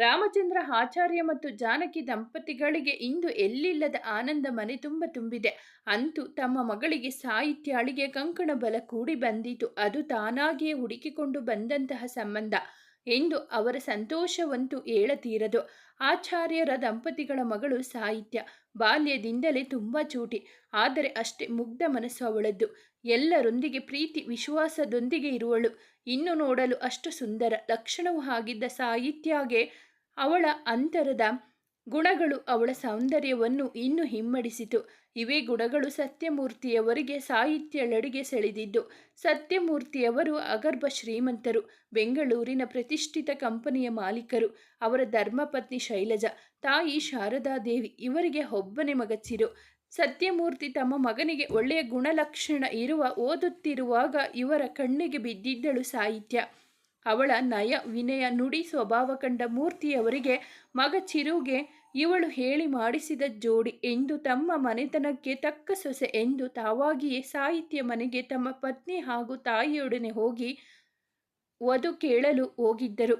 ರಾಮಚಂದ್ರ ಆಚಾರ್ಯ ಮತ್ತು ಜಾನಕಿ ದಂಪತಿಗಳಿಗೆ ಇಂದು ಎಲ್ಲಿಲ್ಲದ ಆನಂದ ಮನೆ ತುಂಬ ತುಂಬಿದೆ. ಅಂತೂ ತಮ್ಮ ಮಗಳಿಗೆ ಸಾಹಿತ್ಯಾಳಿಗೆ ಕಂಕಣ ಬಲ ಕೂಡಿ ಬಂದಿತು. ಅದು ತಾನಾಗಿಯೇ ಹುಡುಕಿಕೊಂಡು ಬಂದಂತಹ ಸಂಬಂಧ. ಎಂದು ಅವರ ಸಂತೋಷವಂತೂ ಏಳತೀರದು ಆಚಾರ್ಯರ ದಂಪತಿಗಳ ಮಗಳು ಸಾಹಿತ್ಯ. ಬಾಲ್ಯದಿಂದಲೇ ತುಂಬ ಚೂಟಿ. ಆದರೆ ಅಷ್ಟೇ ಮುಗ್ಧ ಮನಸ್ಸು ಅವಳದ್ದು. ಎಲ್ಲರೊಂದಿಗೆ ಪ್ರೀತಿ, ವಿಶ್ವಾಸದೊಂದಿಗೆ ಇರುವಳು. ಇನ್ನು ನೋಡಲು ಅಷ್ಟು ಸುಂದರ. ಲಕ್ಷಣವೂ ಆಗಿದ್ದ ಸಾಹಿತ್ಯಗೆ ಅವಳ ಅಂತರದ ಗುಣಗಳು ಅವಳ ಸೌಂದರ್ಯವನ್ನು ಇನ್ನೂ ಹಿಮ್ಮಡಿಸಿತು. ಇವೇ ಗುಣಗಳು ಸತ್ಯಮೂರ್ತಿಯವರಿಗೆ ಸಾಹಿತ್ಯಳಡಿಗೆ ಸೆಳೆದಿದ್ದು, ಸತ್ಯಮೂರ್ತಿಯವರು ಅಗರ್ಭ ಶ್ರೀಮಂತರು, ಬೆಂಗಳೂರಿನ ಪ್ರತಿಷ್ಠಿತ ಕಂಪನಿಯ ಮಾಲೀಕರು, ಅವರ ಧರ್ಮಪತ್ನಿ ಶೈಲಜ, ತಾಯಿ ಶಾರದಾದೇವಿ ಇವರಿಗೆ ಒಬ್ಬನೇ ಮಗಚಿರು ಸತ್ಯಮೂರ್ತಿ ತಮ್ಮ ಮಗನಿಗೆ ಒಳ್ಳೆಯ ಗುಣಲಕ್ಷಣ ಇರುವ ಓದುತ್ತಿರುವಾಗ ಇವರ ಕಣ್ಣಿಗೆ ಬಿದ್ದಿದ್ದಳು ಸಾಹಿತ್ಯ. ಅವಳ ನಯ ವಿನಯ ನುಡಿ ಸ್ವಭಾವ ಕಂಡ ಮೂರ್ತಿಯವರಿಗೆ ಮಗ ಚಿರುಗೆ ಇವಳು ಹೇಳಿ ಮಾಡಿಸಿದ ಜೋಡಿ ಎಂದು ತಮ್ಮ ಮನೆತನಕ್ಕೆ ತಕ್ಕ ಸೊಸೆ ಎಂದು ತಾವಾಗಿಯೇ ಸಾಹಿತ್ಯ ಮನೆಗೆ ತಮ್ಮ ಪತ್ನಿ ಹಾಗೂ ತಾಯಿಯೊಡನೆ ಹೋಗಿ ವಧು ಕೇಳಲು ಹೋಗಿದ್ದರು.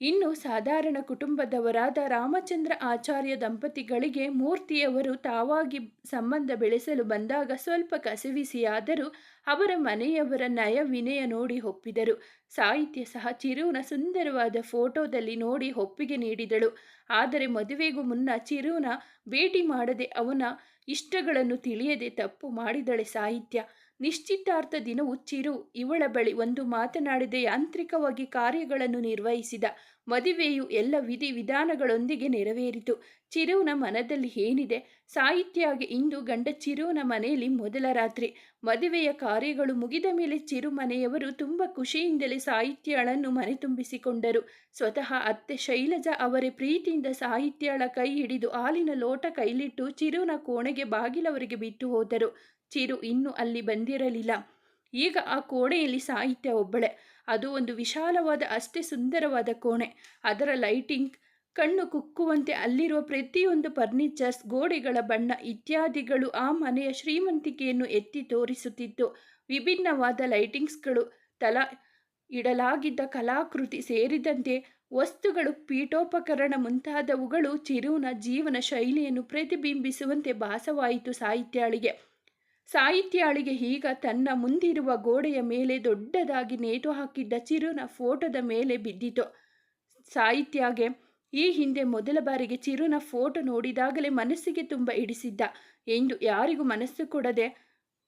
ಇನ್ನು ಸಾಧಾರಣ ಕುಟುಂಬದವರಾದ ರಾಮಚಂದ್ರ ಆಚಾರ್ಯ ದಂಪತಿಗಳಿಗೆ ಮೂರ್ತಿಯವರು ತಾವಾಗಿ ಸಂಬಂಧ ಬೆಳೆಸಲು ಬಂದಾಗ ಸ್ವಲ್ಪ ಕಸಿವಿಸಿಯಾದರೂ ಅವರ ಮನೆಯವರ ನಯ ವಿನಯ ನೋಡಿ ಒಪ್ಪಿದರು. ಸಾಹಿತ್ಯ ಸಹ ಚಿರುವಿನ ಸುಂದರವಾದ ಫೋಟೋದಲ್ಲಿ ನೋಡಿ ಒಪ್ಪಿಗೆ ನೀಡಿದಳು. ಆದರೆ ಮದುವೆಗೂ ಮುನ್ನ ಚಿರುವಿನ ಭೇಟಿ ಮಾಡದೆ ಅವನ ಇಷ್ಟಗಳನ್ನು ತಿಳಿಯದೆ ತಪ್ಪು ಮಾಡಿದಳೆ ಸಾಹಿತ್ಯ. ನಿಶ್ಚಿತಾರ್ಥ ದಿನವು ಚಿರು, ಇವಳ ಬಳಿ ಒಂದು ಮಾತನಾಡಿದ ಯಾಂತ್ರಿಕವಾಗಿ ಕಾರ್ಯಗಳನ್ನು ನಿರ್ವಹಿಸಿದ ಮದುವೆಯು ಎಲ್ಲ ವಿಧಿ ವಿಧಾನಗಳೊಂದಿಗೆ ನೆರವೇರಿತು. ಚಿರುವಿನ ಮನದಲ್ಲಿ ಏನಿದೆ? ಸಾಹಿತ್ಯಾಗಿ ಇಂದು ಗಂಡ ಚಿರುವಿನ ಮನೆಯಲ್ಲಿ ಮೊದಲ ರಾತ್ರಿ. ಮದುವೆಯ ಕಾರ್ಯಗಳು ಮುಗಿದ ಮೇಲೆ ಚಿರು ಮನೆಯವರು ತುಂಬ ಖುಷಿಯಿಂದಲೇ ಸಾಹಿತ್ಯಳನ್ನು ಮನೆ ತುಂಬಿಸಿಕೊಂಡರು. ಸ್ವತಃ ಅತ್ತೆ ಶೈಲಜಾ ಅವರೇ ಪ್ರೀತಿಯಿಂದ ಸಾಹಿತ್ಯಳ ಕೈ ಹಿಡಿದು ಹಾಲಿನ ಲೋಟ ಕೈಲಿಟ್ಟು ಚಿರುವಿನ ಕೋಣೆಗೆ ಬಾಗಿಲವರಿಗೆ ಬಿಟ್ಟು ಹೋದರು. ಚಿರು ಇನ್ನೂ ಅಲ್ಲಿ ಬಂದಿರಲಿಲ್ಲ. ಈಗ ಆ ಕೋಣೆಯಲ್ಲಿ ಸಾಹಿತ್ಯ ಒಬ್ಬಳೆ. ಅದು ಒಂದು ವಿಶಾಲವಾದ, ಅಷ್ಟೇ ಸುಂದರವಾದ ಕೋಣೆ. ಅದರ ಲೈಟಿಂಗ್, ಕಣ್ಣು ಕುಕ್ಕುವಂತೆ ಅಲ್ಲಿರುವ ಪ್ರತಿಯೊಂದು ಫರ್ನಿಚರ್ಸ್, ಗೋಡೆಗಳ ಬಣ್ಣ ಇತ್ಯಾದಿಗಳು ಆ ಮನೆಯ ಶ್ರೀಮಂತಿಕೆಯನ್ನು ಎತ್ತಿ ತೋರಿಸುತ್ತಿತ್ತು. ವಿಭಿನ್ನವಾದ ಲೈಟಿಂಗ್ಸ್ಗಳು, ತಲಾ ಇಡಲಾಗಿದ್ದ ಕಲಾಕೃತಿ ಸೇರಿದಂತೆ ವಸ್ತುಗಳು, ಪೀಠೋಪಕರಣ ಮುಂತಾದವುಗಳು ಚಿರುವಿನ ಜೀವನ ಶೈಲಿಯನ್ನು ಪ್ರತಿಬಿಂಬಿಸುವಂತೆ ಭಾಸವಾಯಿತು ಸಾಹಿತ್ಯಾಳಿಗೆ. ಸಾಹಿತ್ಯಾಳಿಗೆ ಈಗ ತನ್ನ ಮುಂದಿರುವ ಗೋಡೆಯ ಮೇಲೆ ದೊಡ್ಡದಾಗಿ ನೇತು ಹಾಕಿದ್ದ ಚಿರುನ ಫೋಟೋದ ಮೇಲೆ ಬಿದ್ದಿತು. ಸಾಹಿತ್ಯಗೆ ಈ ಹಿಂದೆ ಮೊದಲ ಬಾರಿಗೆ ಚಿರುನ ಫೋಟೋ ನೋಡಿದಾಗಲೇ ಮನಸ್ಸಿಗೆ ತುಂಬ ಇಡಿಸಿದ್ದ ಎಂದು ಯಾರಿಗೂ ಮನಸ್ಸು ಕೊಡದೆ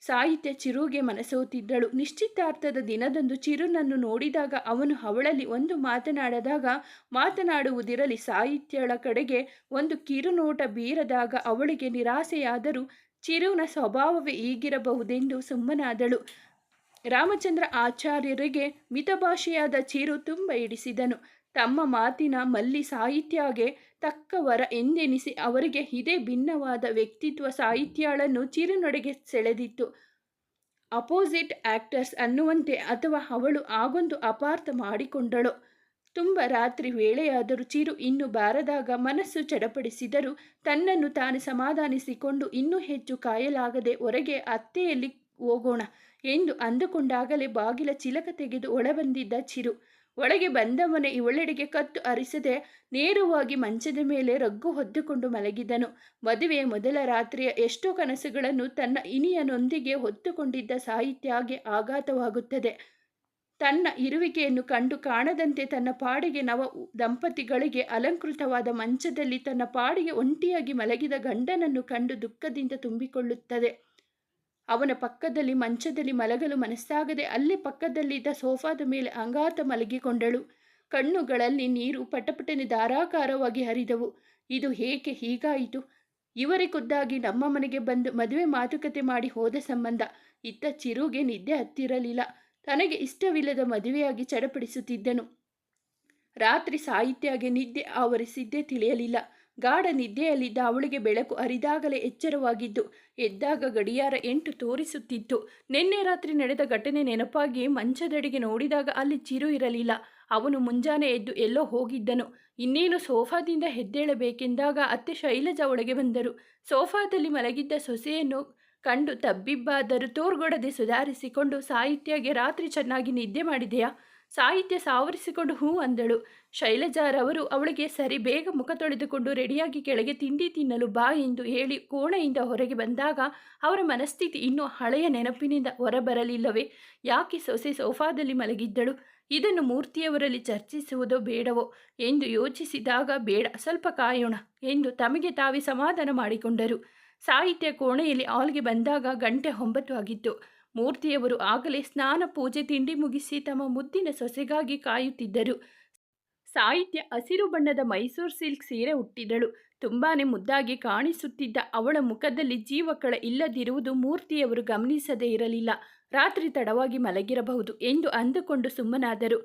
ಸಾಹಿತ್ಯ ಚಿರುಗೆ ಮನಸೋತಿದ್ದಳು. ನಿಶ್ಚಿತಾರ್ಥದ ದಿನದಂದು ಚಿರುನನ್ನು ನೋಡಿದಾಗ ಅವನು ಅವಳಲ್ಲಿ ಒಂದು ಮಾತನಾಡದಾಗ ಮಾತನಾಡುವುದಿರಲಿ, ಸಾಹಿತ್ಯಳ ಕಡೆಗೆ ಒಂದು ಕಿರುನೋಟ ಬೀರದಾಗ ಅವಳಿಗೆ ನಿರಾಸೆಯಾದರೂ ಚಿರುನ ಸ್ವಭಾವವೇ ಈಗಿರಬಹುದೆಂದು ಸುಮ್ಮನಾದಳು. ರಾಮಚಂದ್ರ ಆಚಾರ್ಯರಿಗೆ ಮಿತಭಾಷೆಯಾದ ಚಿರು ತುಂಬ ಇಡಿಸಿದನು ತಮ್ಮ ಮಾತಿನ ಮಲ್ಲಿ ಸಾಹಿತ್ಯಗೆ ತಕ್ಕವರ ಎಂದೆನಿಸಿ ಅವರಿಗೆ ಇದೇ ಭಿನ್ನವಾದ ವ್ಯಕ್ತಿತ್ವ ಸಾಹಿತ್ಯಗಳನ್ನು ಚಿರುನೊಡೆಗೆ ಸೆಳೆದಿತ್ತು. ಅಪೋಸಿಟ್ ಆಕ್ಟರ್ಸ್ ಅನ್ನುವಂತೆ ಅಥವಾ ಅವಳು ಆಗೊಂದು ಅಪಾರ್ಥ ಮಾಡಿಕೊಂಡಳು. ತುಂಬ ರಾತ್ರಿ ವೇಳೆಯಾದರೂ ಚಿರು ಇನ್ನು ಬಾರದಾಗ ಮನಸ್ಸು ಚಡಪಡಿಸಿದರೂ ತನ್ನನ್ನು ತಾನು ಸಮಾಧಾನಿಸಿಕೊಂಡು ಇನ್ನೂ ಹೆಚ್ಚು ಕಾಯಲಾಗದೆ ಹೊರಗೆ ಅತ್ತೆಯಲ್ಲಿ ಹೋಗೋಣ ಎಂದು ಅಂದುಕೊಂಡಾಗಲೇ ಬಾಗಿಲ ಚಿಲಕ ತೆಗೆದು ಒಳಬಂದಿದ್ದ ಚಿರು. ಒಳಗೆ ಬಂದವನೇ ಇವಳೆಡೆಗೆ ಕತ್ತು ಅರಿಸದೆ ನೇರವಾಗಿ ಮಂಚದ ಮೇಲೆ ರಗ್ಗು ಹೊದ್ದುಕೊಂಡು ಮಲಗಿದನು. ಮದುವೆಯ ಮೊದಲ ರಾತ್ರಿಯ ಎಷ್ಟೋ ಕನಸುಗಳನ್ನು ತನ್ನ ಇನಿಯನೊಂದಿಗೆ ಹೊತ್ತುಕೊಂಡಿದ್ದ ಸಾಹಿತ್ಯಗೆ ಆಘಾತವಾಗುತ್ತದೆ. ತನ್ನ ಇರುವಿಕೆಯನ್ನು ಕಂಡು ಕಾಣದಂತೆ ತನ್ನ ಪಾಡಿಗೆ ನವ ದಂಪತಿಗಳಿಗೆ ಅಲಂಕೃತವಾದ ಮಂಚದಲ್ಲಿ ತನ್ನ ಪಾಡಿಗೆ ಒಂಟಿಯಾಗಿ ಮಲಗಿದ ಗಂಡನನ್ನು ಕಂಡು ದುಃಖದಿಂದ ತುಂಬಿಕೊಳ್ಳುತ್ತದೆ. ಅವನ ಪಕ್ಕದಲ್ಲಿ ಮಂಚದಲ್ಲಿ ಮಲಗಲು ಮನಸ್ಸಾಗದೆ ಅಲ್ಲೇ ಪಕ್ಕದಲ್ಲಿದ್ದ ಸೋಫಾದ ಮೇಲೆ ಅಂಗಾತ ಮಲಗಿಕೊಂಡಳು. ಕಣ್ಣುಗಳಲ್ಲಿ ನೀರು ಪಟಪಟನೆ ಧಾರಾಕಾರವಾಗಿ ಹರಿದವು. ಇದು ಹೇಗೆ ಹೀಗಾಯಿತು? ಇವರೇ ಖುದ್ದಾಗಿ ನಮ್ಮ ಮನೆಗೆ ಬಂದು ಮದುವೆ ಮಾತುಕತೆ ಮಾಡಿ ಹೋದ ಸಂಬಂಧ. ಇತ್ತ ಚಿರುಗೆ ನಿದ್ದೆ ಹತ್ತಿರಲಿಲ್ಲ. ತನಗೆ ಇಷ್ಟವಿಲ್ಲದ ಮದುವೆಯಾಗಿ ಚಡಪಡಿಸುತ್ತಿದ್ದನು. ರಾತ್ರಿ ಸಾಹಿತ್ಯಗೆ ನಿದ್ದೆ ಆವರಿಸಿದ್ದೇ ತಿಳಿಯಲಿಲ್ಲ. ಗಾಢ ನಿದ್ದೆಯಲ್ಲಿದ್ದ ಅವಳಿಗೆ ಬೆಳಕು ಅರಿದಾಗಲೇ ಎಚ್ಚರವಾಗಿದ್ದು, ಎದ್ದಾಗ ಗಡಿಯಾರ ಎಂಟು ತೋರಿಸುತ್ತಿತ್ತು. ನಿನ್ನೆ ರಾತ್ರಿ ನಡೆದ ಘಟನೆ ನೆನಪಾಗಿ ಮಂಚದಡಿಗೆ ನೋಡಿದಾಗ ಅಲ್ಲಿ ಚಿರು ಇರಲಿಲ್ಲ. ಅವನು ಮುಂಜಾನೆ ಎದ್ದು ಎಲ್ಲೋ ಹೋಗಿದ್ದನು. ಇನ್ನೇನು ಸೋಫಾದಿಂದ ಹೆದ್ದೇಳಬೇಕೆಂದಾಗ ಅತ್ತೆ ಶೈಲಜಾ ಒಳಗೆ ಬಂದರು. ಸೋಫಾದಲ್ಲಿ ಮಲಗಿದ್ದ ಸೊಸೆಯನ್ನು ಕಂಡು ತಬ್ಬಿಬ್ಬಾದರೂ ತೋರ್ಗೊಡದೆ ಸುಧಾರಿಸಿಕೊಂಡು ಸಾಹಿತ್ಯಗೆ ರಾತ್ರಿ ಚೆನ್ನಾಗಿ ನಿದ್ದೆ ಮಾಡಿದೆಯಾ? ಸಾಹಿತ್ಯ ಸಾವರಿಸಿಕೊಂಡು ಹೂ ಅಂದಳು. ಶೈಲಜಾರವರು ಅವಳಿಗೆ, ಸರಿ, ಬೇಗ ಮುಖ ತೊಳೆದುಕೊಂಡು ರೆಡಿಯಾಗಿ ಕೆಳಗೆ ತಿಂಡಿ ತಿನ್ನಲು ಬಾ ಎಂದು ಹೇಳಿ ಕೋಣೆಯಿಂದ ಹೊರಗೆ ಬಂದಾಗ ಅವರ ಮನಸ್ಥಿತಿ ಇನ್ನೂ ಹಳೆಯ ನೆನಪಿನಿಂದ ಹೊರಬರಲಿಲ್ಲವೇ? ಯಾಕೆ ಸೊಸೆ ಸೋಫಾದಲ್ಲಿ ಮಲಗಿದ್ದಳು? ಇದನ್ನು ಮೂರ್ತಿಯವರಲ್ಲಿ ಚರ್ಚಿಸುವುದೋ ಬೇಡವೋ? ಎಂದು ಯೋಚಿಸಿದಾಗ, ಬೇಡ, ಸ್ವಲ್ಪ ಕಾಯೋಣ ಎಂದು ತಮಗೆ ತಾವೇ ಸಮಾಧಾನ ಮಾಡಿಕೊಂಡರು. ಸಾಹಿತ್ಯ ಕೋಣೆಯಲ್ಲಿ ಆಲ್ಗೆ ಬಂದಾಗ ಗಂಟೆ ಒಂಬತ್ತು ಆಗಿತ್ತು. ಮೂರ್ತಿಯವರು ಆಗಲೇ ಸ್ನಾನ, ಪೂಜೆ, ತಿಂಡಿ ಮುಗಿಸಿ ತಮ್ಮ ಮುದ್ದಿನ ಸೊಸೆಗಾಗಿ ಕಾಯುತ್ತಿದ್ದರು. ಸಾಹಿತ್ಯ ಹಸಿರು ಬಣ್ಣದ ಮೈಸೂರು ಸಿಲ್ಕ್ ಸೀರೆ ಹುಟ್ಟಿದಳು ತುಂಬಾನೇ ಮುದ್ದಾಗಿ ಕಾಣಿಸುತ್ತಿದ್ದ ಅವಳ ಮುಖದಲ್ಲಿ ಜೀವಕಳ ಇಲ್ಲದಿರುವುದು ಮೂರ್ತಿಯವರು ಗಮನಿಸದೇ ಇರಲಿಲ್ಲ. ರಾತ್ರಿ ತಡವಾಗಿ ಮಲಗಿರಬಹುದು ಎಂದು ಅಂದುಕೊಂಡು ಸುಮ್ಮನಾದರು.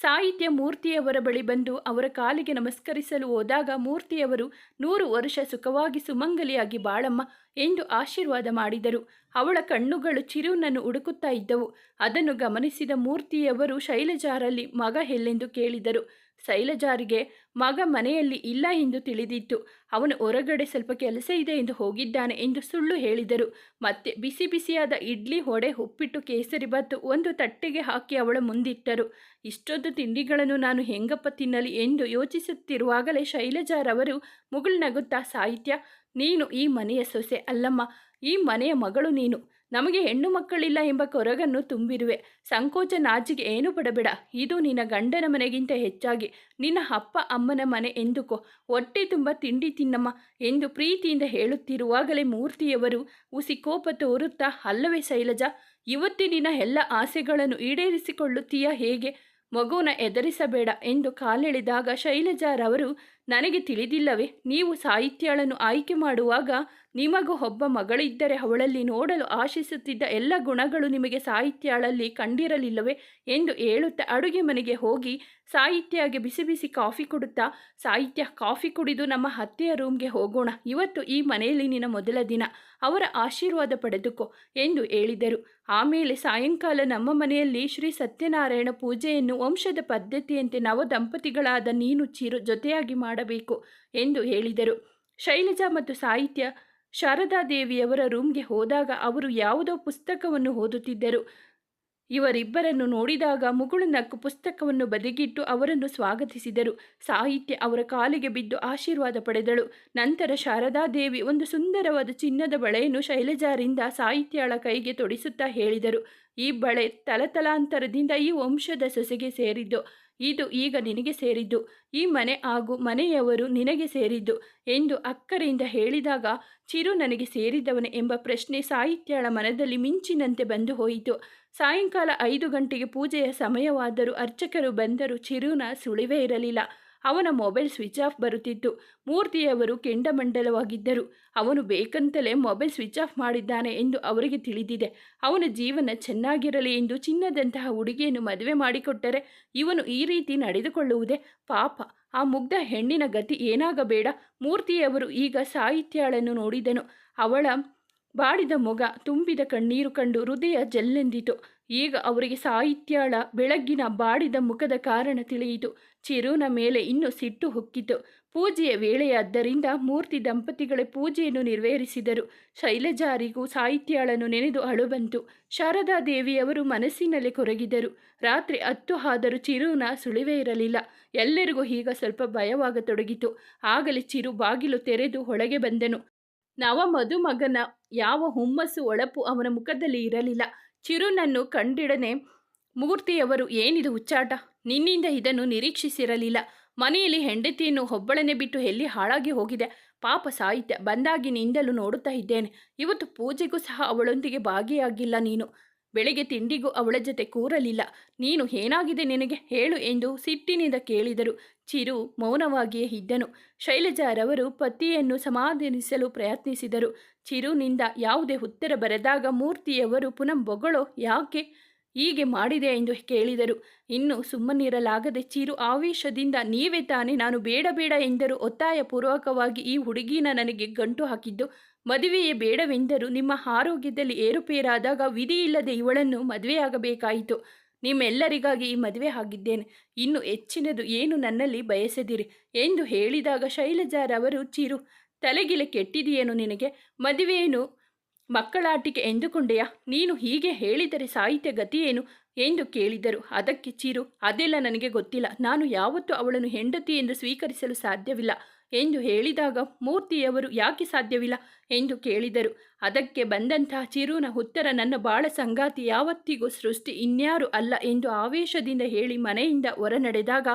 ಸಾಹಿತ್ಯ ಮೂರ್ತಿಯವರ ಬಳಿ ಬಂದು ಅವರ ಕಾಲಿಗೆ ನಮಸ್ಕರಿಸಲು ಹೋದಾಗ ಮೂರ್ತಿಯವರು, ನೂರು ವರ್ಷ ಸುಖವಾಗಿ ಸುಮಂಗಲಿಯಾಗಿ ಬಾಳಮ್ಮ ಎಂದು ಆಶೀರ್ವಾದ ಮಾಡಿದರು. ಅವಳ ಕಣ್ಣುಗಳು ಚಿರುನನ್ನು ಹುಡುಕುತ್ತಾ ಇದ್ದವು. ಅದನ್ನು ಗಮನಿಸಿದ ಮೂರ್ತಿಯವರು ಶೈಲಜಾರಲ್ಲಿ ಮಗ ಎಲ್ಲೆಂದು ಕೇಳಿದರು. ಶೈಲಜಾರಿಗೆ ಮಗ ಮನೆಯಲ್ಲಿ ಇಲ್ಲ ಎಂದು ತಿಳಿದಿತ್ತು. ಅವನು ಹೊರಗಡೆ ಸ್ವಲ್ಪ ಕೆಲಸ ಇದೆ ಎಂದು ಹೋಗಿದ್ದಾನೆ ಎಂದು ಸುಳ್ಳು ಹೇಳಿದರು. ಮತ್ತೆ ಬಿಸಿ ಬಿಸಿಯಾದ ಇಡ್ಲಿ ಹೊಡೆ ಉಪ್ಪಿಟ್ಟು, ಕೇಸರಿ ಬತ್ತು ಒಂದು ತಟ್ಟೆಗೆ ಹಾಕಿ ಅವಳ ಮುಂದಿಟ್ಟರು. ಇಷ್ಟೊಂದು ತಿಂಡಿಗಳನ್ನು ನಾನು ಹೆಂಗಪ್ಪ ತಿನ್ನಲಿ ಎಂದು ಯೋಚಿಸುತ್ತಿರುವಾಗಲೇ ಶೈಲಜಾರವರು ಮುಗುಳ್ನಗುತ್ತಾ ಸಾಹಿತ್ಯ, ನೀನು ಈ ಮನೆಯ ಸೊಸೆ ಅಲ್ಲಮ್ಮ, ಈ ಮನೆಯ ಮಗಳು ನೀನು. ನಮಗೆ ಹೆಣ್ಣು ಮಕ್ಕಳಿಲ್ಲ ಎಂಬ ಕೊರಗನ್ನು ತುಂಬಿರುವೆ. ಸಂಕೋಚ ನಾಚಿಗೆ ಏನು ಪಡಬೇಡ. ಇದು ನಿನ್ನ ಗಂಡನ ಮನೆಗಿಂತ ಹೆಚ್ಚಾಗಿ. ನಿನ್ನ ಅಪ್ಪ ಅಮ್ಮನ ಮನೆ ಎಂದುಕೋ. ಹೊಟ್ಟೆ ತುಂಬ ತಿಂಡಿ ತಿನ್ನಮ್ಮ ಎಂದು ಪ್ರೀತಿಯಿಂದ ಹೇಳುತ್ತಿರುವಾಗಲೇ ಮೂರ್ತಿಯವರು ಉಸಿ ಕೋಪ ತೋರುತ್ತಾ, ಅಲ್ಲವೇ ಶೈಲಜ ಇವತ್ತಿನ ಎಲ್ಲ ಆಸೆಗಳನ್ನು ಈಡೇರಿಸಿಕೊಳ್ಳುತ್ತೀಯಾ ಹೇಗೆ? ಮಗುವನ್ನ ಎದರಿಸಬೇಡ ಎಂದು ಕಾಲೆಳೆದಾಗ ಶೈಲಜಾರವರು ನನಗೆ ತಿಳಿದಿಲ್ಲವೇ? ನೀವು ಸಾಹಿತ್ಯಳನ್ನು ಆಯ್ಕೆ ಮಾಡುವಾಗ ನಿಮಗೂ ಒಬ್ಬ ಮಗಳಿದ್ದರೆ ಅವಳಲ್ಲಿ ನೋಡಲು ಆಶಿಸುತ್ತಿದ್ದ ಎಲ್ಲ ಗುಣಗಳು ನಿಮಗೆ ಸಾಹಿತ್ಯಳಲ್ಲಿ ಕಂಡಿರಲಿಲ್ಲವೆ? ಎಂದು ಹೇಳುತ್ತಾ ಅಡುಗೆ ಮನೆಗೆ ಹೋಗಿ ಸಾಹಿತ್ಯಗೆ ಬಿಸಿ ಬಿಸಿ ಕಾಫಿ ಕೊಡುತ್ತಾ, ಸಾಹಿತ್ಯ, ಕಾಫಿ ಕುಡಿದು ನಮ್ಮ ಅತ್ತೆಯ ರೂಮ್ಗೆ ಹೋಗೋಣ. ಇವತ್ತು ಈ ಮನೆಯಲ್ಲಿ ನಿನ್ನ ಮೊದಲ ದಿನ. ಅವರ ಆಶೀರ್ವಾದ ಪಡೆದುಕೋ ಎಂದು ಹೇಳಿದರು. ಆಮೇಲೆ ಸಾಯಂಕಾಲ ನಮ್ಮ ಮನೆಯಲ್ಲಿ ಶ್ರೀ ಸತ್ಯನಾರಾಯಣ ಪೂಜೆಯನ್ನು ವಂಶದ ಪದ್ಧತಿಯಂತೆ ನವ ದಂಪತಿಗಳಾದ ನೀನು ಚಿರು ಜೊತೆಯಾಗಿ ಮಾಡಬೇಕು ಎಂದು ಹೇಳಿದರು. ಶೈಲಜಾ ಮತ್ತು ಸಾಹಿತ್ಯ ಶಾರದಾದೇವಿಯವರ ರೂಮ್ಗೆ ಹೋದಾಗ ಅವರು ಯಾವುದೋ ಪುಸ್ತಕವನ್ನು ಓದುತ್ತಿದ್ದರು. ಇವರಿಬ್ಬರನ್ನು ನೋಡಿದಾಗ ಮುಗುಳು ನಕ್ಕು ಪುಸ್ತಕವನ್ನು ಬದಿಗಿಟ್ಟು ಅವರನ್ನು ಸ್ವಾಗತಿಸಿದರು. ಸಾಹಿತ್ಯ ಅವರ ಕಾಲಿಗೆ ಬಿದ್ದು ಆಶೀರ್ವಾದ ಪಡೆದಳು. ನಂತರ ಶಾರದಾದೇವಿ ಒಂದು ಸುಂದರವಾದ ಚಿನ್ನದ ಬಳೆಯನ್ನು ಶೈಲಜಾರಿಂದ ಸಾಹಿತ್ಯಳ ಕೈಗೆ ತೊಡಿಸುತ್ತಾ ಹೇಳಿದರು. ಈ ಬಳೆ ತಲತಲಾಂತರದಿಂದ ಈ ವಂಶದ ಸೊಸೆಗೆ ಸೇರಿದ್ದು. ಇದು ಈಗ ನಿನಗೆ ಸೇರಿದ್ದು. ಈ ಮನೆ ಹಾಗೂ ಮನೆಯವರು ನಿನಗೆ ಸೇರಿದ್ದು ಎಂದು ಅಕ್ಕರೆಯಿಂದ ಹೇಳಿದಾಗ, ಚಿರು ನನಗೆ ಸೇರಿದ್ದವನು ಎಂಬ ಪ್ರಶ್ನೆ ಸಾಹಿತ್ಯಳ ಮನದಲ್ಲಿ ಮಿಂಚಿನಂತೆ ಬಂದು ಹೋಯಿತು. ಸಾಯಂಕಾಲ ಐದು ಗಂಟೆಗೆ ಪೂಜೆಯ ಸಮಯವಾದರೂ ಅರ್ಚಕರು ಬಂದರೂ ಚಿರುನ ಸುಳಿವೇ ಇರಲಿಲ್ಲ. ಅವನ ಮೊಬೈಲ್ ಸ್ವಿಚ್ ಆಫ್ ಬರುತ್ತಿತ್ತು. ಮೂರ್ತಿಯವರು ಕೆಂಡಮಂಡಲವಾಗಿದ್ದರು. ಅವನು ಬೇಕಂತಲೇ ಮೊಬೈಲ್ ಸ್ವಿಚ್ ಆಫ್ ಮಾಡಿದ್ದಾನೆ ಎಂದು ಅವರಿಗೆ ತಿಳಿದಿದೆ. ಅವನ ಜೀವನ ಚೆನ್ನಾಗಿರಲಿ ಎಂದು ಚಿನ್ನದಂತಹ ಹುಡುಗಿಯನ್ನು ಮದುವೆ ಮಾಡಿಕೊಟ್ಟರೆ ಇವನು ಈ ರೀತಿ ನಡೆದುಕೊಳ್ಳುವುದೇ ಪಾಪ. ಆ ಮುಗ್ಧ ಹೆಣ್ಣಿನ ಗತಿ ಏನಾಗಬೇಡ. ಮೂರ್ತಿಯವರು ಈಗ ಸಾಹಿತ್ಯಳನ್ನು ನೋಡಿದನು. ಅವಳ ಬಾಡಿದ ಮೊಗ ತುಂಬಿದ ಕಣ್ಣೀರು ಕಂಡು ಹೃದಯ ಜಲ್ಲೆಂದಿತು. ಈಗ ಅವರಿಗೆ ಸಾಹಿತ್ಯಾಳ ಬೆಳಗ್ಗಿನ ಬಾಡಿದ ಮುಖದ ಕಾರಣ ತಿಳಿಯಿತು. ಚಿರುನ ಮೇಲೆ ಇನ್ನೂ ಸಿಟ್ಟು ಹೊಕ್ಕಿತು. ಪೂಜೆಯ ವೇಳೆಯಾದ್ದರಿಂದ ಮೂರ್ತಿ ದಂಪತಿಗಳೇ ಪೂಜೆಯನ್ನು ನೆರವೇರಿಸಿದರು. ಶೈಲಜಾರಿಗೂ ಸಾಹಿತ್ಯಾಳನ್ನು ನೆನೆದು ಅಳುಬಂತು ಶಾರದಾ ದೇವಿಯವರು ಮನಸ್ಸಿನಲ್ಲಿ ಕೊರಗಿದರು. ರಾತ್ರಿ ಹತ್ತು ಆದರೂ ಚಿರುನ ಸುಳಿವೇ ಇರಲಿಲ್ಲ. ಎಲ್ಲರಿಗೂ ಈಗ ಸ್ವಲ್ಪ ಭಯವಾಗತೊಡಗಿತು. ಆಗಲೇ ಚಿರು ಬಾಗಿಲು ತೆರೆದು ಒಳಗೆ ಬಂದನು. ನವ ಮಧುಮಗನ ಯಾವ ಹುಮ್ಮಸ್ಸು, ಒಳಪು ಅವನ ಮುಖದಲ್ಲಿ ಇರಲಿಲ್ಲ. ಚಿರುನನ್ನು ಕಂಡಿಡನೆ ಮೂರ್ತಿಯವರು, ಏನಿದು ಹುಚ್ಚಾಟ? ನಿನ್ನಿಂದ ಇದನ್ನು ನಿರೀಕ್ಷಿಸಿರಲಿಲ್ಲ. ಮನೆಯಲ್ಲಿ ಹೆಂಡತಿಯನ್ನು ಹೊಬ್ಬಳನೆ ಬಿಟ್ಟು ಎಲ್ಲಿ ಹಾಳಾಗಿ ಹೋಗಿದೆ? ಪಾಪ ಸಾಹಿತ್ಯ, ಬಂದಾಗಿನಿಂದಲೂ ನೋಡುತ್ತಾ ಇದ್ದೇನೆ. ಇವತ್ತು ಪೂಜೆಗೂ ಸಹ ಅವಳೊಂದಿಗೆ ಭಾಗಿಯಾಗಿಲ್ಲ ನೀನು. ಬೆಳಿಗ್ಗೆ ತಿಂಡಿಗೂ ಅವಳ ಜೊತೆ ಕೂರಲಿಲ್ಲ. ನೀನು ಏನಾಗಿದೆ ನಿನಗೆ? ಹೇಳು ಎಂದು ಸಿಟ್ಟಿನಿಂದ ಕೇಳಿದರು. ಚಿರು ಮೌನವಾಗಿಯೇ ಇದ್ದನು. ಶೈಲಜಾರವರು ಪತಿಯನ್ನು ಸಮಾಧಾನಿಸಲು ಪ್ರಯತ್ನಿಸಿದರು. ಚಿರುನಿಂದ ಯಾವುದೇ ಉತ್ತರ ಬರೆದಾಗ ಮೂರ್ತಿಯವರು ಪುನಃ ಬೊಗಳೋ ಯಾಕೆ? ಹೀಗೆ ಮಾಡಿದೆ ಎಂದು ಕೇಳಿದರು. ಇನ್ನು ಸುಮ್ಮನಿರಲಾಗದೆ ಚೀರು ಆವೇಶದಿಂದ ನೀವೇ ತಾನೇ ನಾನು ಬೇಡ ಬೇಡ ಎಂದರು. ಒತ್ತಾಯಪೂರ್ವಕವಾಗಿ ಈ ಹುಡುಗಿನ ನನಗೆ ಗಂಟು ಹಾಕಿದ್ದು. ಮದುವೆಯೇ ಬೇಡವೆಂದರು. ನಿಮ್ಮ ಆರೋಗ್ಯದಲ್ಲಿ ಏರುಪೇರಾದಾಗ ವಿಧಿಯಿಲ್ಲದೆ ಇವಳನ್ನು ಮದುವೆಯಾಗಬೇಕಾಯಿತು. ನಿಮ್ಮೆಲ್ಲರಿಗಾಗಿ ಈ ಮದುವೆ ಆಗಿದ್ದೇನೆ. ಇನ್ನು ಹೆಚ್ಚಿನದು ಏನು ನನ್ನಲ್ಲಿ ಬಯಸದಿರಿ ಎಂದು ಹೇಳಿದಾಗ ಶೈಲಜಾರವರು ಚಿರು, ತಲೆಗಿಲೆ ಕೆಟ್ಟಿದೆಯೇನು ನಿನಗೆ? ಮದುವೆಯನ್ನು ಮಕ್ಕಳಾಟಿಕೆ ಎಂದುಕೊಂಡೆಯ? ನೀನು ಹೀಗೆ ಹೇಳಿದರೆ ಸಾಹಿತ್ಯ ಗತಿಯೇನು ಎಂದು ಕೇಳಿದರು. ಅದಕ್ಕೆ ಚಿರು, ಅದೆಲ್ಲ ನನಗೆ ಗೊತ್ತಿಲ್ಲ. ನಾನು ಯಾವತ್ತೂ ಅವಳನ್ನು ಹೆಂಡತಿ ಎಂದು ಸ್ವೀಕರಿಸಲು ಸಾಧ್ಯವಿಲ್ಲ ಎಂದು ಹೇಳಿದಾಗ ಮೂರ್ತಿಯವರು ಯಾಕೆ ಸಾಧ್ಯವಿಲ್ಲ ಎಂದು ಕೇಳಿದರು. ಅದಕ್ಕೆ ಬಂದಂತಹ ಚಿರುನ ಉತ್ತರ, ನನ್ನ ಬಾಳ ಸಂಗಾತಿ, ಯಾವತ್ತಿಗೂ ಸೃಷ್ಟಿ ಇನ್ಯಾರು ಅಲ್ಲ ಎಂದು ಆವೇಶದಿಂದ ಹೇಳಿ ಮನೆಯಿಂದ ಹೊರ ನಡೆದಾಗ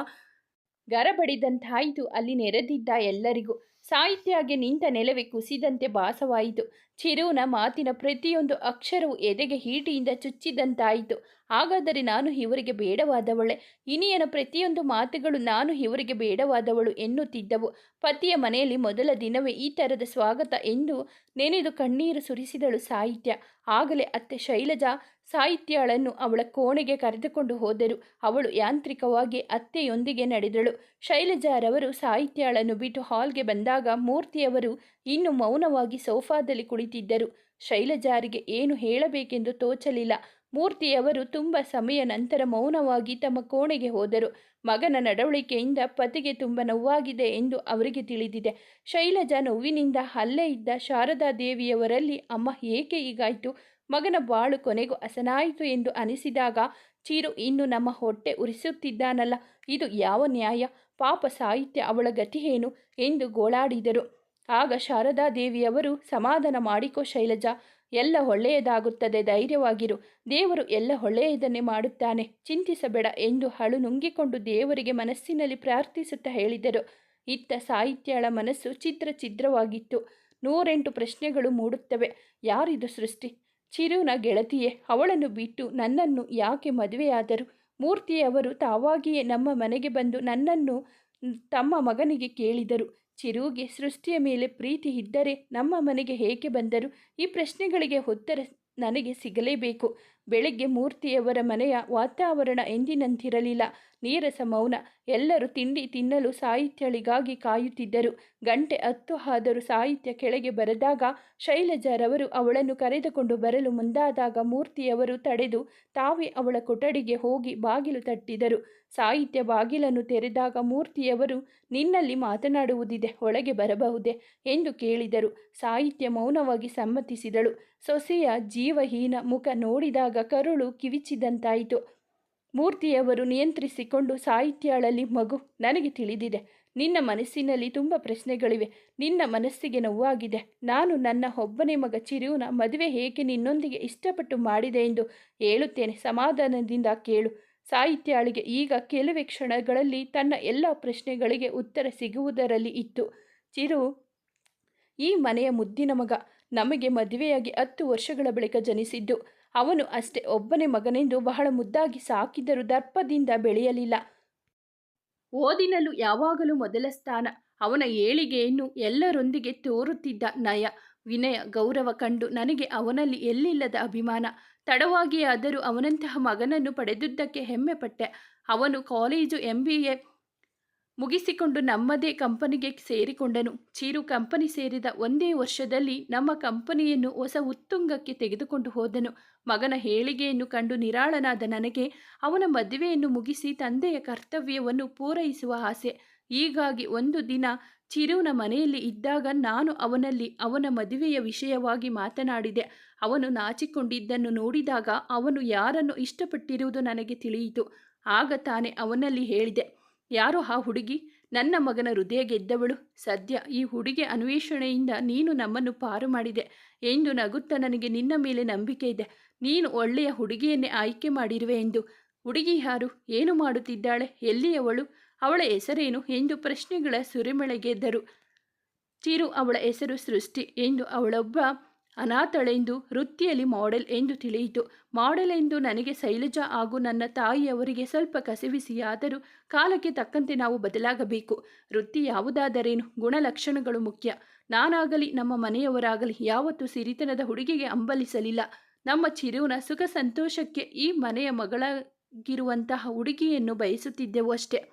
ಗರಬಡಿದಂತಾಯಿತು. ಅಲ್ಲಿ ನೆರೆದಿದ್ದ ಎಲ್ಲರಿಗೂ ಸಾಹಿತ್ಯಗೆ ನಿಂತ ನೆಲವೇ ಕುಸಿದಂತೆ ಭಾಸವಾಯಿತು. ಚಿರುವಿನ ಮಾತಿನ ಪ್ರತಿಯೊಂದು ಅಕ್ಷರವು ಎದೆಗೆ ಹೀಟಿಯಿಂದ ಚುಚ್ಚಿದಂತಾಯಿತು. ಹಾಗಾದರೆ ನಾನು ಇವರಿಗೆ ಬೇಡವಾದವಳೆ. ಇನಿಯನ ಪ್ರತಿಯೊಂದು ಮಾತುಗಳು ನಾನು ಇವರಿಗೆ ಬೇಡವಾದವಳು ಎನ್ನುತ್ತಿದ್ದವು. ಪತಿಯ ಮನೆಯಲ್ಲಿ ಮೊದಲ ದಿನವೇ ಈ ಥರದ ಸ್ವಾಗತ ಎಂದು ನೆನೆದು ಕಣ್ಣೀರು ಸುರಿಸಿದಳು ಸಾಹಿತ್ಯ. ಆಗಲೇ ಅತ್ತೆ ಶೈಲಜಾ ಸಾಹಿತ್ಯಳನ್ನು ಅವಳ ಕೋಣೆಗೆ ಕರೆದುಕೊಂಡು ಹೋದರು. ಅವಳು ಯಾಂತ್ರಿಕವಾಗಿ ಅತ್ತೆಯೊಂದಿಗೆ ನಡೆದಳು. ಶೈಲಜಾರವರು ಸಾಹಿತ್ಯಳನ್ನು ಬಿಟ್ಟು ಹಾಲ್ಗೆ ಬಂದಾಗ ಮೂರ್ತಿಯವರು ಇನ್ನು ಮೌನವಾಗಿ ಸೋಫಾದಲ್ಲಿ ಕುಳಿತಿದ್ದರು. ಶೈಲಜಾರಿಗೆ ಏನು ಹೇಳಬೇಕೆಂದು ತೋಚಲಿಲ್ಲ. ಮೂರ್ತಿಯವರು ತುಂಬ ಸಮಯ ನಂತರ ಮೌನವಾಗಿ ತಮ್ಮ ಕೋಣೆಗೆ ಹೋದರು. ಮಗನ ನಡವಳಿಕೆಯಿಂದ ಪತಿಗೆ ತುಂಬ ನೋವಾಗಿದೆ ಎಂದು ಅವರಿಗೆ ತಿಳಿದಿದೆ. ಶೈಲಜಾ ನೋವಿನಿಂದ ಹಲ್ಲೆ ಇದ್ದ ಶಾರದಾ ದೇವಿಯವರಲ್ಲಿ, ಅಮ್ಮ, ಏಕೆ ಹೀಗಾಯಿತು? ಮಗನ ಬಾಳು ಕೊನೆಗೂ ಅಸನಾಯಿತು ಎಂದು ಅನಿಸಿದಾಗ ಚೀರು ಇನ್ನು ನಮ್ಮ ಹೊಟ್ಟೆ ಉರಿಸುತ್ತಿದ್ದಾನಲ್ಲ, ಇದು ಯಾವ ನ್ಯಾಯ? ಪಾಪ ಸಾಹಿತ್ಯ ಅವಳ ಗತಿ ಏನು? ಎಂದು ಗೋಳಾಡಿದರು. ಆಗ ಶಾರದಾ ದೇವಿಯವರು, ಸಮಾಧಾನ ಮಾಡಿಕೋ ಶೈಲಜಾ ಎಲ್ಲ ಒಳ್ಳೆಯದಾಗುತ್ತದೆ, ಧೈರ್ಯವಾಗಿರು. ದೇವರು ಎಲ್ಲ ಒಳ್ಳೆಯದನ್ನೇ ಮಾಡುತ್ತಾನೆ. ಚಿಂತಿಸಬೇಡ ಎಂದು ಹಳು ನುಂಗಿಕೊಂಡು ದೇವರಿಗೆ ಮನಸ್ಸಿನಲ್ಲಿ ಪ್ರಾರ್ಥಿಸುತ್ತಾ ಹೇಳಿದರು. ಇತ್ತ ಸಾಹಿತ್ಯಳ ಮನಸ್ಸು ಚಿತ್ರ ಛಿದ್ರವಾಗಿತ್ತು. ನೂರೆಂಟು ಪ್ರಶ್ನೆಗಳು ಮೂಡುತ್ತವೆ. ಯಾರಿದು ಸೃಷ್ಟಿ? ಚಿರುನ ಗೆಳತಿಯೇ, ಅವಳನ್ನು ಬಿಟ್ಟು ನನ್ನನ್ನು ಯಾಕೆ ಮದುವೆಯಾದರು? ಮೂರ್ತಿಯವರು ತಾವಾಗಿಯೇ ನಮ್ಮ ಮನೆಗೆ ಬಂದು ನನ್ನನ್ನು ತಮ್ಮ ಮಗನಿಗೆ ಕೇಳಿದರು. ಚಿರುಗೆ ಸೃಷ್ಟಿಯ ಮೇಲೆ ಪ್ರೀತಿ ಇದ್ದರೆ ನಮ್ಮ ಮನೆಗೆ ಹೇಗೆ ಬಂದರು ಈ ಪ್ರಶ್ನೆಗಳಿಗೆ ಉತ್ತರ ನನಗೆ ಸಿಗಲೇಬೇಕು. ಬೆಳಗ್ಗೆ ಮೂರ್ತಿಯವರ ಮನೆಯ ವಾತಾವರಣ ಎಂದಿನಂತಿರಲಿಲ್ಲ. ನೀರಸ ಮೌನ. ಎಲ್ಲರೂ ತಿಂಡಿ ತಿನ್ನಲು ಸಾಹಿತ್ಯಳಿಗಾಗಿ ಕಾಯುತ್ತಿದ್ದರು. ಗಂಟೆ ಹತ್ತು ಆದರೂ ಸಾಹಿತ್ಯ ಕೆಳಗೆ ಬರೆದಾಗ ಶೈಲಜಾರವರು ಅವಳನ್ನು ಕರೆದುಕೊಂಡು ಬರಲು ಮುಂದಾದಾಗ ಮೂರ್ತಿಯವರು ತಡೆದು ತಾವೇ ಅವಳ ಕೊಠಡಿಗೆ ಹೋಗಿ ಬಾಗಿಲು ತಟ್ಟಿದರು. ಸಾಹಿತ್ಯ ಬಾಗಿಲನ್ನು ತೆರೆದಾಗ ಮೂರ್ತಿಯವರು, ನಿನ್ನಲ್ಲಿ ಮಾತನಾಡುವುದಿದೆ, ಒಳಗೆ ಬರಬಹುದೇ? ಎಂದು ಕೇಳಿದರು. ಸಾಹಿತ್ಯ ಮೌನವಾಗಿ ಸಮ್ಮತಿಸಿದಳು. ಸೊಸೆಯ ಜೀವಹೀನ ಮುಖ ನೋಡಿದಾಗ ಕರುಳು ಕಿವಿಚಿದಂತಾಯಿತು. ಮೂರ್ತಿಯವರು ನಿಯಂತ್ರಿಸಿಕೊಂಡು ಸಾಹಿತ್ಯಾಳಲ್ಲಿ ಮಗು, ನನಗೆ ತಿಳಿದಿದೆ. ನಿನ್ನ ಮನಸ್ಸಿನಲ್ಲಿ ತುಂಬ ಪ್ರಶ್ನೆಗಳಿವೆ. ನಿನ್ನ ಮನಸ್ಸಿಗೆ ನೋವಾಗಿದೆ. ನಾನು ನನ್ನ ಒಬ್ಬನೇ ಮಗ ಚಿರುನ ಮದುವೆ ಹೇಗೆ ನಿನ್ನೊಂದಿಗೆ ಇಷ್ಟಪಟ್ಟು ಮಾಡಿದೆ ಎಂದು ಹೇಳುತ್ತೇನೆ. ಸಮಾಧಾನದಿಂದ ಕೇಳು. ಸಾಹಿತ್ಯಾಳಿಗೆ ಈಗ ಕೆಲವೇ ಕ್ಷಣಗಳಲ್ಲಿ ತನ್ನ ಎಲ್ಲ ಪ್ರಶ್ನೆಗಳಿಗೆ ಉತ್ತರ ಸಿಗುವುದರಲ್ಲಿ ಇತ್ತು. ಚಿರು, ಈ ಮನೆಯ ಮುದ್ದಿನ ಮಗ. ನಮಗೆ ಮದುವೆಯಾಗಿ ಹತ್ತು ವರ್ಷಗಳ ಬಳಿಕ ಜನಿಸಿದ್ದು. ಅವನು ಅಷ್ಟೇ ಒಬ್ಬನೇ ಮಗನೆಂದು ಬಹಳ ಮುದ್ದಾಗಿ ಸಾಕಿದ್ದರೂ ದರ್ಪದಿಂದ ಬೆಳೆಯಲಿಲ್ಲ. ಓದಿನಲ್ಲೂ ಯಾವಾಗಲೂ ಮೊದಲ ಸ್ಥಾನ, ಅವನ ಏಳಿಗೆಯನ್ನು ಎಲ್ಲರೊಂದಿಗೆ ತೋರುತ್ತಿದ್ದ ನಯ, ವಿನಯ, ಗೌರವ ಕಂಡು ನನಗೆ ಅವನಲ್ಲಿ ಎಲ್ಲಿಲ್ಲದ ಅಭಿಮಾನ. ತಡವಾಗಿಯಾದರೂ ಅವನಂತಹ ಮಗನನ್ನು ಪಡೆದುದಕ್ಕೆ ಹೆಮ್ಮೆಪಟ್ಟೆ. ಅವನು ಕಾಲೇಜು ಎಂ ಬಿ ಎ ಮುಗಿಸಿಕೊಂಡು ನಮ್ಮದೇ ಕಂಪನಿಗೆ ಸೇರಿಕೊಂಡನು. ಚೀರು ಕಂಪನಿ ಸೇರಿದ ಒಂದೇ ವರ್ಷದಲ್ಲಿ ನಮ್ಮ ಕಂಪನಿಯನ್ನು ಹೊಸ ಉತ್ತುಂಗಕ್ಕೆ ತೆಗೆದುಕೊಂಡು ಹೋದನು. ಮಗನ ಹೇಳಿಗೆಯನ್ನು ಕಂಡು ನಿರಾಳನಾದ ನನಗೆ, ಅವನ ಮದುವೆಯನ್ನು ಮುಗಿಸಿ ತಂದೆಯ ಕರ್ತವ್ಯವನ್ನು ಪೂರೈಸುವ ಆಸೆ. ಹೀಗಾಗಿ ಒಂದು ದಿನ ಚಿರುನ ಮನೆಯಲ್ಲಿ ಇದ್ದಾಗ ನಾನು ಅವನಲ್ಲಿ ಅವನ ಮದುವೆಯ ವಿಷಯವಾಗಿ ಮಾತನಾಡಿದೆ. ಅವನು ನಾಚಿಕೊಂಡಿದ್ದನ್ನು ನೋಡಿದಾಗ ಅವನು ಯಾರನ್ನು ಇಷ್ಟಪಟ್ಟಿರುವುದು ನನಗೆ ತಿಳಿಯಿತು. ಆಗ ತಾನೇ ಅವನಲ್ಲಿ ಹೇಳಿದೆ ಯಾರೋ ಆ ಹುಡುಗಿ ನನ್ನ ಮಗನ ಹೃದಯ ಗೆದ್ದವಳು. ಸದ್ಯ ಈ ಹುಡುಗಿ ಅನ್ವೇಷಣೆಯಿಂದ ನೀನು ನಮ್ಮನ್ನು ಪಾರು ಮಾಡಿದೆ. ಎಂದು ನಗುತ್ತಾ ನನಗೆ ನಿನ್ನ ಮೇಲೆ ನಂಬಿಕೆ ಇದೆ. ನೀನು ಒಳ್ಳೆಯ ಹುಡುಗಿಯನ್ನೇ ಆಯ್ಕೆ ಮಾಡಿರುವೆ ಎಂದು. ಹುಡುಗಿ ಯಾರು? ಏನು ಮಾಡುತ್ತಿದ್ದಾಳೆ? ಎಲ್ಲಿಯವಳು? ಅವಳ ಹೆಸರೇನು? ಎಂದು ಪ್ರಶ್ನೆಗಳ ಸುರಿಮಳೆಗೆದ್ದರು. ಚಿರು ಅವಳ ಹೆಸರು ಸೃಷ್ಟಿ ಎಂದು ಅವಳೊಬ್ಬ ಅನಾಥಳೆಂದು ವೃತ್ತಿಯಲ್ಲಿ ಮಾಡೆಲ್ ಎಂದು ತಿಳಿಯಿತು. ಮಾಡೆಲ್ ಎಂದು ನನಗೆ ಶೈಲಜಾ ಹಾಗೂ ನನ್ನ ತಾಯಿಯವರಿಗೆ ಸ್ವಲ್ಪ ಕಸಿವಿಸಿಯಾದರೂ ಕಾಲಕ್ಕೆ ತಕ್ಕಂತೆ ನಾವು ಬದಲಾಗಬೇಕು. ವೃತ್ತಿ ಯಾವುದಾದರೇನು ಗುಣಲಕ್ಷಣಗಳು ಮುಖ್ಯ. ನಾನಾಗಲಿ ನಮ್ಮ ಮನೆಯವರಾಗಲಿ ಯಾವತ್ತೂ ಸಿರಿತನದ ಹುಡುಗಿಗೆ ಅಂಬಲಿಸಲಿಲ್ಲ. ನಮ್ಮ ಚಿರುವಿನ ಸುಖ ಸಂತೋಷಕ್ಕೆ ಈ ಮನೆಯ ಮಗಳಾಗಿರುವಂತಹ ಹುಡುಗಿಯನ್ನು ಬಯಸುತ್ತಿದ್ದೆವು ಅಷ್ಟೇ.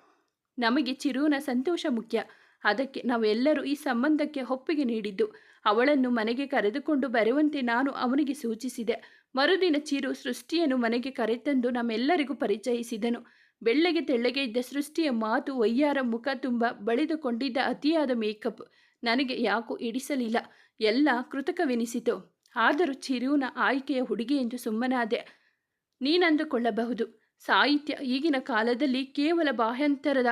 ನಮಗೆ ಚಿರುವಿನ ಸಂತೋಷ ಮುಖ್ಯ. ಅದಕ್ಕೆ ನಾವೆಲ್ಲರೂ ಈ ಸಂಬಂಧಕ್ಕೆ ಒಪ್ಪಿಗೆ ನೀಡಿದ್ದು. ಅವಳನ್ನು ಮನೆಗೆ ಕರೆದುಕೊಂಡು ಬರುವಂತೆ ನಾನು ಅವನಿಗೆ ಸೂಚಿಸಿದೆ. ಮರುದಿನ ಚಿರು ಸೃಷ್ಟಿಯನ್ನು ಮನೆಗೆ ಕರೆತಂದು ನಮ್ಮೆಲ್ಲರಿಗೂ ಪರಿಚಯಿಸಿದನು. ಬೆಳ್ಳಗೆ ತೆಳ್ಳಗೆ ಇದ್ದ ಸೃಷ್ಟಿಯ ಮಾತು ಒಯ್ಯಾರ ಮುಖ ತುಂಬ ಬಳಿದುಕೊಂಡಿದ್ದ ಅತಿಯಾದ ಮೇಕಪ್. ನನಗೆ ಯಾಕೋ ಇಡಿಸಲಿಲ್ಲ ಎಲ್ಲ ಕೃತಕವೆನಿಸಿತು. ಆದರೂ ಚಿರುವಿನ ಆಯ್ಕೆಯ ಹುಡುಗಿ ಎಂದು ಸುಮ್ಮನಾದೆ. ನೀನಂದುಕೊಳ್ಳಬಹುದು. ಸಾಹಿತ್ಯ ಈಗಿನ ಕಾಲದಲ್ಲಿ ಕೇವಲ ಬಾಹ್ಯಂತರದ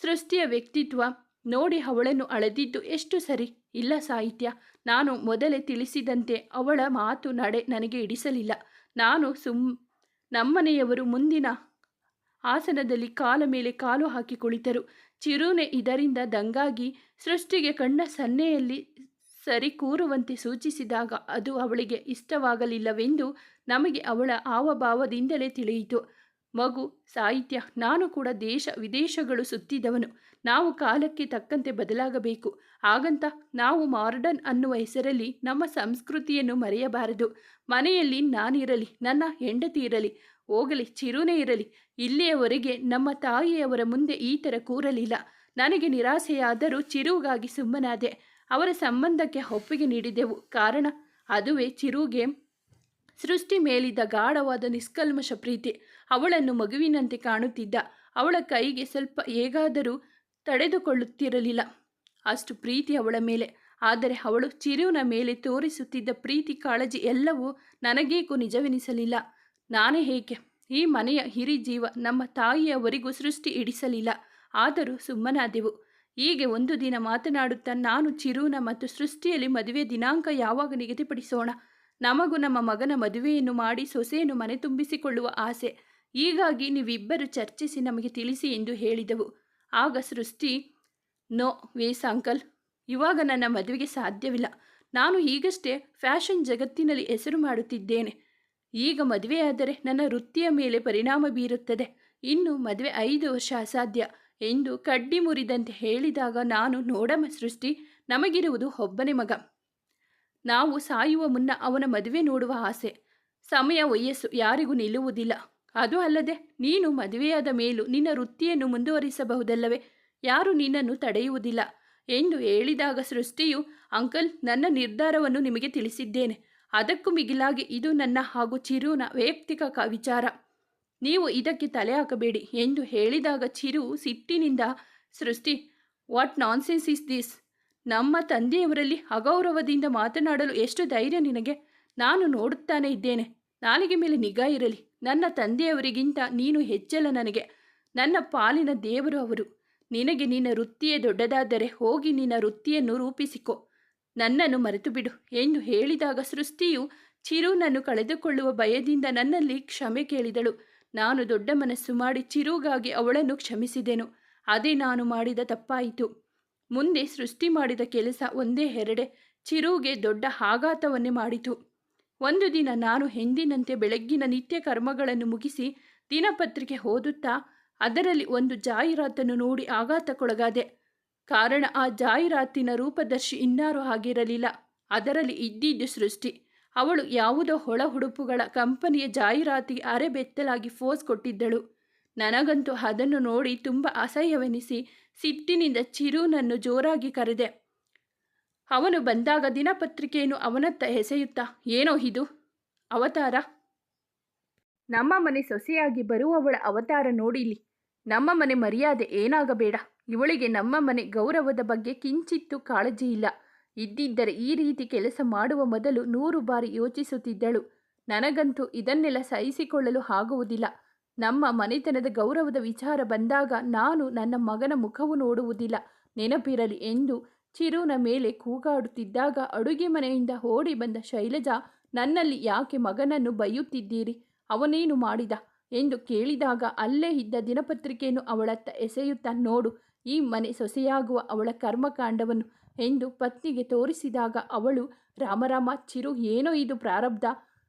ಸೃಷ್ಟಿಯ ವ್ಯಕ್ತಿತ್ವ ನೋಡಿ ಅವಳನ್ನು ಅಳೆದಿದ್ದು ಎಷ್ಟು ಸರಿ? ಇಲ್ಲ ಸಾಹಿತ್ಯ. ನಾನು ಮೊದಲೇ ತಿಳಿಸಿದಂತೆ ಅವಳ ಮಾತು ನಡೆ ನನಗೆ ಇಡಿಸಲಿಲ್ಲ ನಾನು ಸುಮ್ ನಮ್ಮನೆಯವರು ಮುಂದಿನ ಆಸನದಲ್ಲಿ ಕಾಲ ಮೇಲೆ ಕಾಲು ಹಾಕಿ ಕುಳಿತರು. ಚಿರುನೆ ಇದರಿಂದ ದಂಗಾಗಿ ಸೃಷ್ಟಿಗೆ ಕಣ್ಣ ಸನ್ನೆಯಲ್ಲಿ ಸರಿ ಕೂರುವಂತೆ ಸೂಚಿಸಿದಾಗ ಅದು ಅವಳಿಗೆ ಇಷ್ಟವಾಗಲಿಲ್ಲವೆಂದು ನಮಗೆ ಅವಳ ಹಾವಭಾವದಿಂದಲೇ ತಿಳಿಯಿತು. ಮಗು, ಸಾಹಿತ್ಯ, ನಾನು ಕೂಡ ದೇಶ, ವಿದೇಶಗಳು ಸುತ್ತಿದವನು. ನಾವು ಕಾಲಕ್ಕೆ ತಕ್ಕಂತೆ ಬದಲಾಗಬೇಕು. ಹಾಗಂತ ನಾವು ಮಾರ್ಡನ್ ಅನ್ನುವ ಹೆಸರಲ್ಲಿ ನಮ್ಮ ಸಂಸ್ಕೃತಿಯನ್ನು ಮರೆಯಬಾರದು. ಮನೆಯಲ್ಲಿ ನಾನಿರಲಿ, ನನ್ನ ಹೆಂಡತಿ ಇರಲಿ, ಹೋಗಲಿ, ಚಿರುನೇ ಇರಲಿ, ಇಲ್ಲಿಯವರೆಗೆ ನಮ್ಮ ತಾಯಿಯವರ ಮುಂದೆ ಈ ಥರ ಕೂರಲಿಲ್ಲ. ನನಗೆ ನಿರಾಸೆಯಾದರೂ ಚಿರುಗಾಗಿ ಸುಮ್ಮನಾದೆ. ಅವರ ಸಂಬಂಧಕ್ಕೆ ಒಪ್ಪಿಗೆ ನೀಡಿದೆವು. ಕಾರಣ, ಅದುವೇ ಚಿರುಗೆ ಸೃಷ್ಟಿ ಮೇಲಿದ್ದ ಗಾಢವಾದ ನಿಷ್ಕಲ್ಮಶ ಪ್ರೀತಿ ಅವಳನ್ನು ಮಗುವಿನಂತೆ ಕಾಣುತ್ತಿದ್ದ. ಅವಳ ಕೈಗೆ ಸ್ವಲ್ಪ ಹೇಗಾದರೂ ತಡೆದುಕೊಳ್ಳುತ್ತಿರಲಿಲ್ಲ. ಅಷ್ಟು ಪ್ರೀತಿ ಅವಳ ಮೇಲೆ. ಆದರೆ ಅವಳು ಚಿರುವಿನ ಮೇಲೆ ತೋರಿಸುತ್ತಿದ್ದ ಪ್ರೀತಿ ಕಾಳಜಿ ಎಲ್ಲವೂ ನನಗೇಕೂ ನಿಜವೆನಿಸಲಿಲ್ಲ. ನಾನೇ ಹೇಗೆ ಈ ಮನೆಯ ಹಿರಿ ಜೀವ ನಮ್ಮ ತಾಯಿಯವರಿಗೂ ಸೃಷ್ಟಿ ಇಡಿಸಲಿಲ್ಲ. ಆದರೂ ಸುಮ್ಮನಾದೆವು. ಹೀಗೆ ಒಂದು ದಿನ ಮಾತನಾಡುತ್ತಾ ನಾನು ಚಿರುನ ಮತ್ತು ಸೃಷ್ಟಿಯಲ್ಲಿ ಮದುವೆ ದಿನಾಂಕ ಯಾವಾಗ ನಿಗದಿಪಡಿಸೋಣ? ನಮಗೂ ನಮ್ಮ ಮಗನ ಮದುವೆಯನ್ನು ಮಾಡಿ ಸೊಸೆಯನ್ನು ಮನೆ ತುಂಬಿಸಿಕೊಳ್ಳುವ ಆಸೆ. ಹೀಗಾಗಿ ನೀವಿಬ್ಬರು ಚರ್ಚಿಸಿ ನಮಗೆ ತಿಳಿಸಿ ಎಂದು ಹೇಳಿದೆವು. ಆಗ ಸೃಷ್ಟಿ, ನೋ, ವೇಸ್ ಅಂಕಲ್, ಇವಾಗ ನನ್ನ ಮದುವೆಗೆ ಸಾಧ್ಯವಿಲ್ಲ. ನಾನು ಈಗಷ್ಟೇ ಫ್ಯಾಷನ್ ಜಗತ್ತಿನಲ್ಲಿ ಹೆಸರು ಮಾಡುತ್ತಿದ್ದೇನೆ. ಈಗ ಮದುವೆಯಾದರೆ ನನ್ನ ವೃತ್ತಿಯ ಮೇಲೆ ಪರಿಣಾಮ ಬೀರುತ್ತದೆ. ಇನ್ನು ಮದುವೆ ಐದು ವರ್ಷ ಅಸಾಧ್ಯ ಎಂದು ಕಡ್ಡಿ ಮುರಿದಂತೆ ಹೇಳಿದಾಗ, ನಾನು ನೋಡಮ ಸೃಷ್ಟಿ, ನಮಗಿರುವುದು ಒಬ್ಬನೇ ಮಗ. ನಾವು ಸಾಯುವ ಮುನ್ನ ಅವನ ಮದುವೆ ನೋಡುವ ಆಸೆ. ಸಮಯ ವಯಸ್ಸು ಯಾರಿಗೂ ನಿಲ್ಲುವುದಿಲ್ಲ. ಅದು ಅಲ್ಲದೆ, ನೀನು ಮದುವೆಯಾದ ಮೇಲೂ ನಿನ್ನ ವೃತ್ತಿಯನ್ನು ಮುಂದುವರಿಸಬಹುದಲ್ಲವೇ? ಯಾರು ನಿನ್ನನ್ನು ತಡೆಯುವುದಿಲ್ಲ. ಎಂದು ಹೇಳಿದಾಗ ಸೃಷ್ಟಿಯು, ಅಂಕಲ್, ನನ್ನ ನಿರ್ಧಾರವನ್ನು ನಿಮಗೆ ತಿಳಿಸಿದ್ದೇನೆ. ಅದಕ್ಕೂ ಮಿಗಿಲಾಗಿ ಇದು ನನ್ನ ಹಾಗೂ ಚಿರುನ ವೈಯಕ್ತಿಕ ವಿಚಾರ. ನೀವು ಇದಕ್ಕೆ ತಲೆ ಹಾಕಬೇಡಿ ಎಂದು ಹೇಳಿದಾಗ ಚಿರು ಸಿಟ್ಟಿನಿಂದ, ಸೃಷ್ಟಿ ವಾಟ್ ನಾನ್ಸೆನ್ಸ್ ಇಸ್ ದಿಸ್ ನಮ್ಮ ತಂದೆಯವರಲ್ಲಿ ಅಗೌರವದಿಂದ ಮಾತನಾಡಲು ಎಷ್ಟು ಧೈರ್ಯ ನಿನಗೆ? ನಾನು ನೋಡುತ್ತಾನೆ ಇದ್ದೇನೆ. ನಾಲಿಗೆ ಮೇಲೆ ನಿಗಾ ಇರಲಿ. ನನ್ನ ತಂದೆಯವರಿಗಿಂತ ನೀನು ಹೆಚ್ಚಲ್ಲ ನನಗೆ. ನನ್ನ ಪಾಲಿನ ದೇವರು ಅವರು. ನಿನಗೆ ನಿನ್ನ ವೃತ್ತಿಯೇ ದೊಡ್ಡದಾದರೆ ಹೋಗಿ ನಿನ್ನ ವೃತ್ತಿಯನ್ನು ರೂಪಿಸಿಕೊ. ನನ್ನನ್ನು ಮರೆತು ಬಿಡು ಎಂದು ಹೇಳಿದಾಗ ಸೃಷ್ಟಿಯು ಚಿರುನನ್ನು ಕಳೆದುಕೊಳ್ಳುವ ಭಯದಿಂದ ನನ್ನಲ್ಲಿ ಕ್ಷಮೆ ಕೇಳಿದಳು. ನಾನು ದೊಡ್ಡ ಮನಸ್ಸು ಮಾಡಿ ಚಿರುಗಾಗಿ ಅವಳನ್ನು ಕ್ಷಮಿಸಿದೆನು. ಅದೇ ನಾನು ಮಾಡಿದ ತಪ್ಪಾಯಿತು. ಮುಂದೆ ಸೃಷ್ಟಿ ಮಾಡಿದ ಕೆಲಸ ಒಂದೇ ಎರಡೆ ಚಿರುಗೆ ದೊಡ್ಡ ಆಘಾತವನ್ನೇ ಮಾಡಿತು. ಒಂದು ದಿನ ನಾನು ಎಂದಿನಂತೆ ಬೆಳಗ್ಗಿನ ನಿತ್ಯ ಕರ್ಮಗಳನ್ನು ಮುಗಿಸಿ ದಿನಪತ್ರಿಕೆ ಓದುತ್ತಾ ಅದರಲ್ಲಿ ಒಂದು ಜಾಹೀರಾತನ್ನು ನೋಡಿ ಆಘಾತಕ್ಕೊಳಗಾದೆ. ಕಾರಣ ಆ ಜಾಹೀರಾತಿನ ರೂಪದರ್ಶಿ ಇನ್ನಾರು ಆಗಿರಲಿಲ್ಲ ಅದರಲ್ಲಿ ಇದ್ದಿದ್ದು ಸೃಷ್ಟಿ. ಅವಳು ಯಾವುದೋ ಹೊಳ ಹುಡುಪುಗಳ ಕಂಪನಿಯ ಜಾಹೀರಾತಿಗೆ ಅರೆಬೆತ್ತಲಾಗಿ ಫೋಸ್ ಕೊಟ್ಟಿದ್ದಳು. ನನಗಂತೂ ಅದನ್ನು ನೋಡಿ ತುಂಬ ಅಸಹ್ಯವೆನಿಸಿ ಸಿಟ್ಟಿನಿಂದ ಚಿರುನನ್ನು ಜೋರಾಗಿ ಕರೆದೆ. ಅವನು ಬಂದಾಗ ದಿನಪತ್ರಿಕೆಯನ್ನು ಅವನತ್ತ ಎಸೆಯುತ್ತಾ, ಏನೋ ಇದು? ಅವತಾರ? ನಮ್ಮ ಮನೆ ಸೊಸೆಯಾಗಿ ಬರುವವಳ ಅವತಾರ ನೋಡಿಲಿ ನಮ್ಮ ಮನೆ ಮರ್ಯಾದೆ ಏನಾಗಬೇಡ. ಇವಳಿಗೆ ನಮ್ಮ ಮನೆ ಗೌರವದ ಬಗ್ಗೆ ಕಿಂಚಿತ್ತೂ ಕಾಳಜಿ ಇಲ್ಲ. ಇದ್ದಿದ್ದರೆ ಈ ರೀತಿ ಕೆಲಸ ಮಾಡುವ ಮೊದಲು ನೂರು ಬಾರಿ ಯೋಚಿಸುತ್ತಿದ್ದಳು. ನನಗಂತೂ ಇದನ್ನೆಲ್ಲ ಸಹಿಸಿಕೊಳ್ಳಲು ಆಗುವುದಿಲ್ಲ. ನಮ್ಮ ಮನೆತನದ ಗೌರವದ ವಿಚಾರ ಬಂದಾಗ ನಾನು ನನ್ನ ಮಗನ ಮುಖವು ನೋಡುವುದಿಲ್ಲ. ನೆನಪಿರಲಿ ಎಂದು ಚಿರುನ ಮೇಲೆ ಕೂಗಾಡುತ್ತಿದ್ದಾಗ ಅಡುಗೆ ಮನೆಯಿಂದ ಓಡಿ ಬಂದ ಶೈಲಜಾ, ನನ್ನಲ್ಲಿ ಯಾಕೆ ಮಗನನ್ನು ಬೈಯುತ್ತಿದ್ದೀರಿ? ಅವನೇನು ಮಾಡಿದ? ಎಂದು ಕೇಳಿದಾಗ ಅಲ್ಲೇ ಇದ್ದ ದಿನಪತ್ರಿಕೆಯನ್ನು ಅವಳತ್ತ ಎಸೆಯುತ್ತಾ, ನೋಡು, ಈ ಮನೆ ಸೊಸೆಯಾಗುವ ಅವಳ ಕರ್ಮಕಾಂಡವನ್ನು ಎಂದು ಪತ್ನಿಗೆ ತೋರಿಸಿದಾಗ ಅವಳು ರಾಮರಾಮ ಚಿರು, ಏನೋ ಇದು ಪ್ರಾರಬ್ಧ?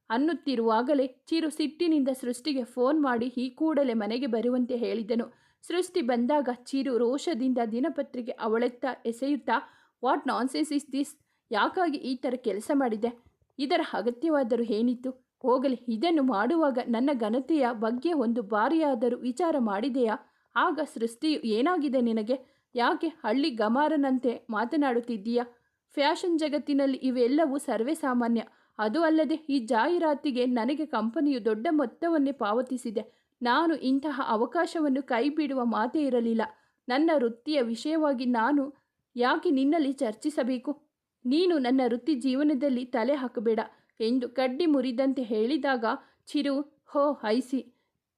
ಅನ್ನುತ್ತಿರುವಾಗಲೇ ಚಿರು ಸಿಟ್ಟಿನಿಂದ ಸೃಷ್ಟಿಗೆ ಫೋನ್ ಮಾಡಿ ಈ ಕೂಡಲೇ ಮನೆಗೆ ಬರುವಂತೆ ಹೇಳಿದನು. ಸೃಷ್ಟಿ ಬಂದಾಗ ಚಿರು ರೋಷದಿಂದ ದಿನಪತ್ರಿಕೆ ಅವಳೆತ್ತ ಎಸೆಯುತ್ತಾ, ವಾಟ್ ನಾನ್ಸೆನ್ಸ್ ಇಸ್ ದಿಸ್? ಯಾಕಾಗಿ ಈ ಥರ ಕೆಲಸ ಮಾಡಿದೆ? ಇದರ ಅಗತ್ಯವಾದರೂ ಏನಿತ್ತು? ಹೋಗಲಿ, ಇದನ್ನು ಮಾಡುವಾಗ ನನ್ನ ಘನತೆಯ ಬಗ್ಗೆ ಒಂದು ಬಾರಿಯಾದರೂ ವಿಚಾರ ಮಾಡಿದೆಯಾ? ಆಗ ಸೃಷ್ಟಿಯು ಏನಾಗಿದೆ ನಿನಗೆ? ಯಾಕೆ ಹಳ್ಳಿ ಗಮಾರನಂತೆ ಮಾತನಾಡುತ್ತಿದ್ದೀಯಾ? ಫ್ಯಾಷನ್ ಜಗತ್ತಿನಲ್ಲಿ ಇವೆಲ್ಲವೂ ಸರ್ವೇ ಸಾಮಾನ್ಯ ಅದು ಅಲ್ಲದೆ ಈ ಜಾಹೀರಾತಿಗೆ ನನಗೆ ಕಂಪನಿಯು ದೊಡ್ಡ ಮೊತ್ತವನ್ನೇ ಪಾವತಿಸಿದೆ. ನಾನು ಇಂತಹ ಅವಕಾಶವನ್ನು ಕೈಬಿಡುವ ಮಾತೇ ಇರಲಿಲ್ಲ. ನನ್ನ ವೃತ್ತಿಯ ವಿಷಯವಾಗಿ ನಾನು ಯಾಕೆ ನಿನ್ನಲ್ಲಿ ಚರ್ಚಿಸಬೇಕು? ನೀನು ನನ್ನ ವೃತ್ತಿ ಜೀವನದಲ್ಲಿ ತಲೆ ಹಾಕಬೇಡ ಎಂದು ಕಡ್ಡಿ ಮುರಿದಂತೆ ಹೇಳಿದಾಗ, ಚಿರು, ಹೋ, ಐಸಿ,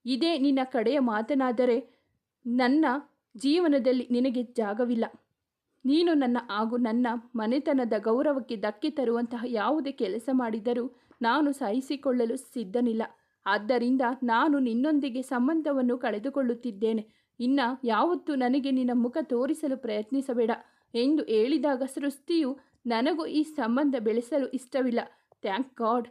ಇದೇ ನಿನ್ನ ಕಡೆಯ ಮಾತನಾದರೆ ನನ್ನ ಜೀವನದಲ್ಲಿ ನಿನಗೆ ಜಾಗವಿಲ್ಲ. ನೀನು ನನ್ನ ಹಾಗೂ ನನ್ನ ಮನೆತನದ ಗೌರವಕ್ಕೆ ಧಕ್ಕೆ ತರುವಂತಹ ಯಾವುದೇ ಕೆಲಸ ಮಾಡಿದರೂ ನಾನು ಸಹಿಸಿಕೊಳ್ಳಲು ಸಿದ್ಧನಿಲ್ಲ. ಆದ್ದರಿಂದ ನಾನು ನಿನ್ನೊಂದಿಗೆ ಸಂಬಂಧವನ್ನು ಕಳೆದುಕೊಳ್ಳುತ್ತಿದ್ದೇನೆ. ಇನ್ನ ಯಾವತ್ತೂ ನನಗೆ ನಿನ್ನ ಮುಖ ತೋರಿಸಲು ಪ್ರಯತ್ನಿಸಬೇಡ ಎಂದು ಹೇಳಿದಾಗ ಸೃಷ್ಟಿಯು ನನಗೂ ಈ ಸಂಬಂಧ ಬೆಳೆಸಲು ಇಷ್ಟವಿಲ್ಲ. Thank God.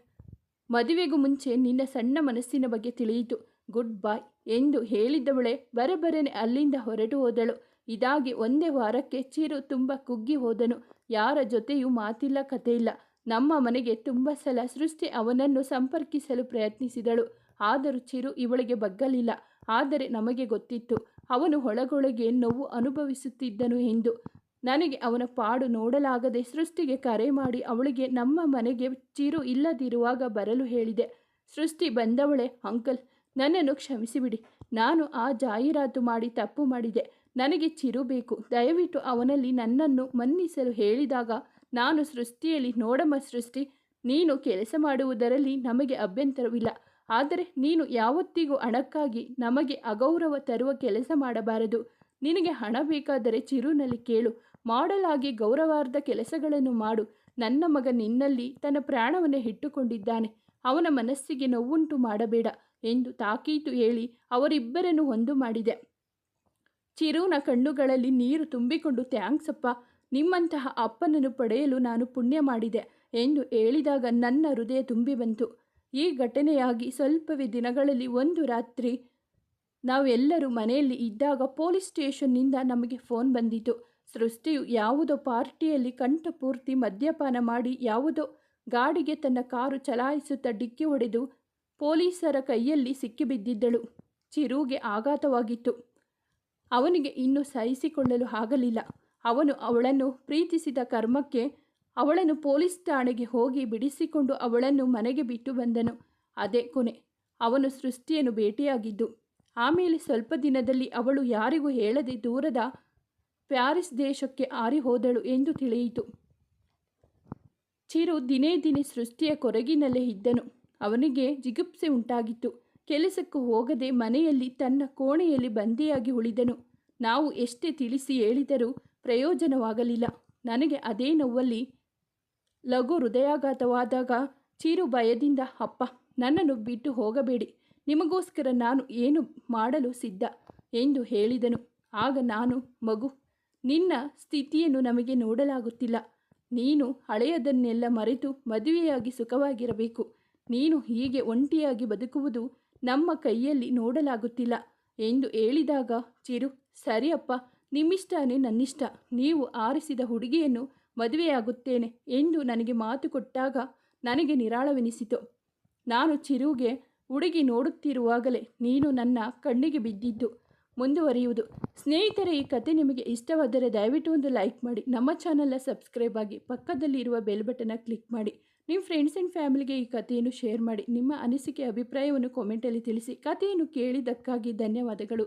ಮದುವೆಗೂ ಮುಂಚೆ ನಿನ್ನ ಸಣ್ಣ ಮನಸ್ಸಿನ ಬಗ್ಗೆ ತಿಳಿಯಿತು. ಗುಡ್ ಬಾಯ್ ಎಂದು ಹೇಳಿದವಳೆ ಬರಬರನೆ ಅಲ್ಲಿಂದ ಹೊರಟು ಹೋದಳು. ಇದಾಗಿ ಒಂದೇ ವಾರಕ್ಕೆ ಚಿರು ತುಂಬ ಕುಗ್ಗಿ ಹೋದನು. ಯಾರ ಜೊತೆಯೂ ಮಾತಿಲ್ಲ, ಕಥೆಯಿಲ್ಲ. ನಮ್ಮ ಮನೆಗೆ ತುಂಬ ಸಲ ಸೃಷ್ಟಿ ಅವನನ್ನು ಸಂಪರ್ಕಿಸಲು ಪ್ರಯತ್ನಿಸಿದಳು. ಆದರೂ ಚಿರು ಇವಳಿಗೆ ಬಗ್ಗಲಿಲ್ಲ. ಆದರೆ ನಮಗೆ ಗೊತ್ತಿತ್ತು, ಅವನು ಒಳಗೊಳಗೆ ನೋವು ಅನುಭವಿಸುತ್ತಿದ್ದನು ಎಂದು. ನನಗೆ ಅವನ ಪಾಡು ನೋಡಲಾಗದೆ ಸೃಷ್ಟಿಗೆ ಕರೆ ಮಾಡಿ ಅವಳಿಗೆ ನಮ್ಮ ಮನೆಗೆ ಚಿರು ಇಲ್ಲದಿರುವಾಗ ಬರಲು ಹೇಳಿದೆ. ಸೃಷ್ಟಿ ಬಂದವಳೆ, ಅಂಕಲ್, ನನ್ನನ್ನು ಕ್ಷಮಿಸಿಬಿಡಿ. ನಾನು ಆ ಜಾಹೀರಾತು ಮಾಡಿ ತಪ್ಪು ಮಾಡಿದೆ. ನನಗೆ ಚಿರು ಬೇಕು. ದಯವಿಟ್ಟು ಅವನಲ್ಲಿ ನನ್ನನ್ನು ಮನ್ನಿಸಲು ಹೇಳಿದಾಗ ನಾನು ಸೃಷ್ಟಿಯಲ್ಲಿ ನೋಡಮ್ಮ ಸೃಷ್ಟಿ, ನೀನು ಕೆಲಸ ಮಾಡುವುದರಲ್ಲಿ ನಮಗೆ ಅಭ್ಯಂತರವಿಲ್ಲ. ಆದರೆ ನೀನು ಯಾವತ್ತಿಗೂ ಹಣಕ್ಕಾಗಿ ನಮಗೆ ಅಗೌರವ ತರುವ ಕೆಲಸ ಮಾಡಬಾರದು. ನಿನಗೆ ಹಣ ಬೇಕಾದರೆ ಚಿರುನಲ್ಲಿ ಕೇಳು. ಮಾಡಲಾಗಿ ಗೌರವಾರ್ಧ ಕೆಲಸಗಳನ್ನು ಮಾಡು. ನನ್ನ ಮಗ ನಿನ್ನಲ್ಲಿ ತನ್ನ ಪ್ರಾಣವನ್ನು ಇಟ್ಟುಕೊಂಡಿದ್ದಾನೆ. ಅವನ ಮನಸ್ಸಿಗೆ ನೋವುಂಟು ಮಾಡಬೇಡ ಎಂದು ತಾಕೀತು ಹೇಳಿ ಅವರಿಬ್ಬರನ್ನು ಒಂದು ಮಾಡಿದೆ. ಚಿರುನ ಕಣ್ಣುಗಳಲ್ಲಿ ನೀರು ತುಂಬಿಕೊಂಡು, ಥ್ಯಾಂಕ್ಸಪ್ಪ, ನಿಮ್ಮಂತಹ ಅಪ್ಪನನ್ನು ಪಡೆಯಲು ನಾನು ಪುಣ್ಯ ಮಾಡಿದೆ ಎಂದು ಹೇಳಿದಾಗ ನನ್ನ ಹೃದಯ ತುಂಬಿ ಬಂತು. ಈ ಘಟನೆಯಾಗಿ ಸ್ವಲ್ಪವೇ ದಿನಗಳಲ್ಲಿ ಒಂದು ರಾತ್ರಿ ನಾವೆಲ್ಲರೂ ಮನೆಯಲ್ಲಿ ಇದ್ದಾಗ ಪೊಲೀಸ್ ಸ್ಟೇಷನ್ನಿಂದ ನಮಗೆ ಫೋನ್ ಬಂದಿತು. ಸೃಷ್ಟಿಯು ಯಾವುದೋ ಪಾರ್ಟಿಯಲ್ಲಿ ಕಂಠಪೂರ್ತಿ ಮದ್ಯಪಾನ ಮಾಡಿ, ಯಾವುದೋ ಗಾಡಿಗೆ ತನ್ನ ಕಾರು ಚಲಾಯಿಸುತ್ತಾ ಡಿಕ್ಕಿ ಹೊಡೆದು ಪೊಲೀಸರ ಕೈಯಲ್ಲಿ ಸಿಕ್ಕಿಬಿದ್ದಿದ್ದಳು. ಚಿರುಗೆ ಆಘಾತವಾಗಿತ್ತು. ಅವನಿಗೆ ಇನ್ನೂ ಸಹಿಸಿಕೊಳ್ಳಲು ಆಗಲಿಲ್ಲ. ಅವನು ಅವಳನ್ನು ಪ್ರೀತಿಸಿದ ಕರ್ಮಕ್ಕೆ ಅವಳನ್ನು ಪೊಲೀಸ್ ಠಾಣೆಗೆ ಹೋಗಿ ಬಿಡಿಸಿಕೊಂಡು ಅವಳನ್ನು ಮನೆಗೆ ಬಿಟ್ಟು ಬಂದನು. ಅದೇ ಕೊನೆ. ಅವನು ಸೃಷ್ಟಿಯನ್ನು ಭೇಟಿಯಾಗಿದ್ದು ಆಮೇಲೆ ಸ್ವಲ್ಪ ದಿನದಲ್ಲಿ ಅವಳು ಯಾರಿಗೂ ಹೇಳದೆ ದೂರದ ಪ್ಯಾರಿಸ್ ದೇಶಕ್ಕೆ ಆರಿ ಹೋದಳು ಎಂದು ತಿಳಿಯಿತು. ಚಿರು ದಿನೇ ದಿನೇ ಸೃಷ್ಟಿಯ ಕೊರಗಿನಲ್ಲೇ ಇದ್ದನು. ಅವನಿಗೆ ಜಿಗುಪ್ಸೆ ಉಂಟಾಗಿತ್ತು. ಕೆಲಸಕ್ಕೂ ಹೋಗದೆ ಮನೆಯಲ್ಲಿ ತನ್ನ ಕೋಣೆಯಲ್ಲಿ ಬಂದಿಯಾಗಿ ಉಳಿದನು. ನಾವು ಎಷ್ಟೇ ತಿಳಿಸಿ ಹೇಳಿದರೂ ಪ್ರಯೋಜನವಾಗಲಿಲ್ಲ. ನನಗೆ ಅದೇ ನೋವಲ್ಲಿ ಲಘು ಹೃದಯಾಘಾತವಾದಾಗ ಚಿರು ಭಯದಿಂದ, ಅಪ್ಪ, ನನ್ನನ್ನು ಬಿಟ್ಟು ಹೋಗಬೇಡಿ. ನಿಮಗೋಸ್ಕರ ನಾನು ಏನು ಮಾಡಲು ಸಿದ್ಧ ಎಂದು ಹೇಳಿದನು. ಆಗ ನಾನು, ಮಗು, ನಿನ್ನ ಸ್ಥಿತಿಯನ್ನು ನಮಗೆ ನೋಡಲಾಗುತ್ತಿಲ್ಲ. ನೀನು ಹಳೆಯದನ್ನೆಲ್ಲ ಮರೆತು ಮದುವೆಯಾಗಿ ಸುಖವಾಗಿರಬೇಕು. ನೀನು ಹೀಗೆ ಒಂಟಿಯಾಗಿ ಬದುಕುವುದು ನಮ್ಮ ಕೈಯಲ್ಲಿ ನೋಡಲಾಗುತ್ತಿಲ್ಲ. ಎಂದು ಹೇಳಿದಾಗ, ಚಿರು, ಸರಿಯಪ್ಪ, ನಿಮ್ಮಿಷ್ಟನೇ ನನ್ನಿಷ್ಟ. ನೀವು ಆರಿಸಿದ ಹುಡುಗಿಯನ್ನು ಮದುವೆಯಾಗುತ್ತೇನೆ ಎಂದು ನನಗೆ ಮಾತು ಕೊಟ್ಟಾಗ ನನಗೆ ನಿರಾಳವೆನಿಸಿತು. ನಾನು ಚಿರುಗೆ, ಹುಡುಗಿ ನೋಡುತ್ತಿರುವಾಗಲೇ ನೀನು ನನ್ನ ಕಣ್ಣಿಗೆ ಬಿದ್ದಿದ್ದು ಮುಂದುವರಿಯುವುದು. ಸ್ನೇಹಿತರೆ, ಈ ಕತೆ ನಿಮಗೆ ಇಷ್ಟವಾದರೆ ದಯವಿಟ್ಟು ಒಂದು ಲೈಕ್ ಮಾಡಿ. ನಮ್ಮ ಚಾನಲ್ನ ಸಬ್ಸ್ಕ್ರೈಬ್ ಆಗಿ ಪಕ್ಕದಲ್ಲಿರುವ ಬೆಲ್ ಬಟನ್ನ ಕ್ಲಿಕ್ ಮಾಡಿ. ನಿಮ್ಮ ಫ್ರೆಂಡ್ಸ್ ಆ್ಯಂಡ್ ಫ್ಯಾಮಿಲಿಗೆ ಈ ಕಥೆಯನ್ನು ಶೇರ್ ಮಾಡಿ, ನಿಮ್ಮ ಅನಿಸಿಕೆ, ಅಭಿಪ್ರಾಯವನ್ನು ಕಾಮೆಂಟಲ್ಲಿ ತಿಳಿಸಿ. ಕಥೆಯನ್ನು ಕೇಳಿದ್ದಕ್ಕಾಗಿ ಧನ್ಯವಾದಗಳು.